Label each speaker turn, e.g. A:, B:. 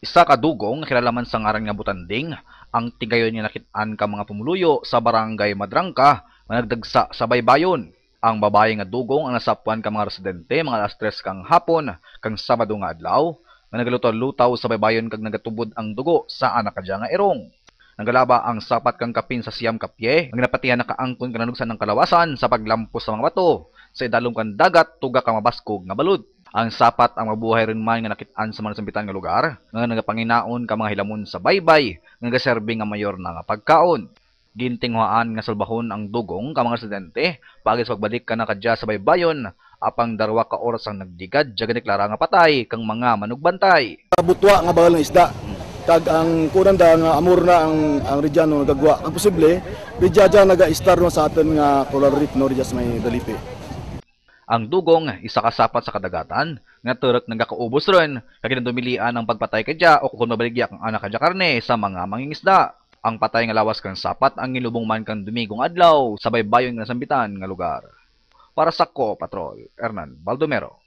A: Isa ka dugong kilalaman sa ngaran nga Butanding ang tigayon nga nakitaan ka mga pumuluyo sa barangay Madrangka nga nagdagsa sa baybayon. Ang babae nga dugong ang nasapuan ka mga residente mga alas 3 kang hapon kang Sabado nga adlaw nga nagalutaw-lutaw sa baybayon kag nagatubod ang dugo sa anak kadya nga irong. Nagalaba ang sapat kang kapin sa siyam kapye, ang napatihan nakaangkon kananugsan ng kalawasan sa paglampos sa mga bato, sa idalong kang dagat, tuga kang mabaskog nga balud. Ang sapat ang mabuhay rin man nga nakitaan sa mga sambitan nga lugar, nga nagapanginaon ka mga hilamon sa baybay, nga gaserbi nga mayor na nga pagkaon. Gintinghuaan nga salbahon ang dugong ka mga residente, pagis pagbalik ka na kadya sa baybayon, apang darwa ka oras ang nagdigad, jaga deklara nga patay, kang mga manugbantay.
B: butwa nga bawal ng isda kag ang kunan da nga amor na ang ang region no nagagwa ang posible bidya naga-star no sa aton nga coral reef no diyas may dalipi
A: Ang dugong, isa kasapat sa kadagatan, nga turok nagakaubos rin, kag dumilian ang pagpatay kadya o kung mabaligya ang anak kadya karne sa mga mangingisda. Ang patay nga lawas kang sapat ang nilubong man kang dumigong adlaw sa baybayon nga sambitan nga lugar. Para sa Ko Patrol, Hernan Baldomero.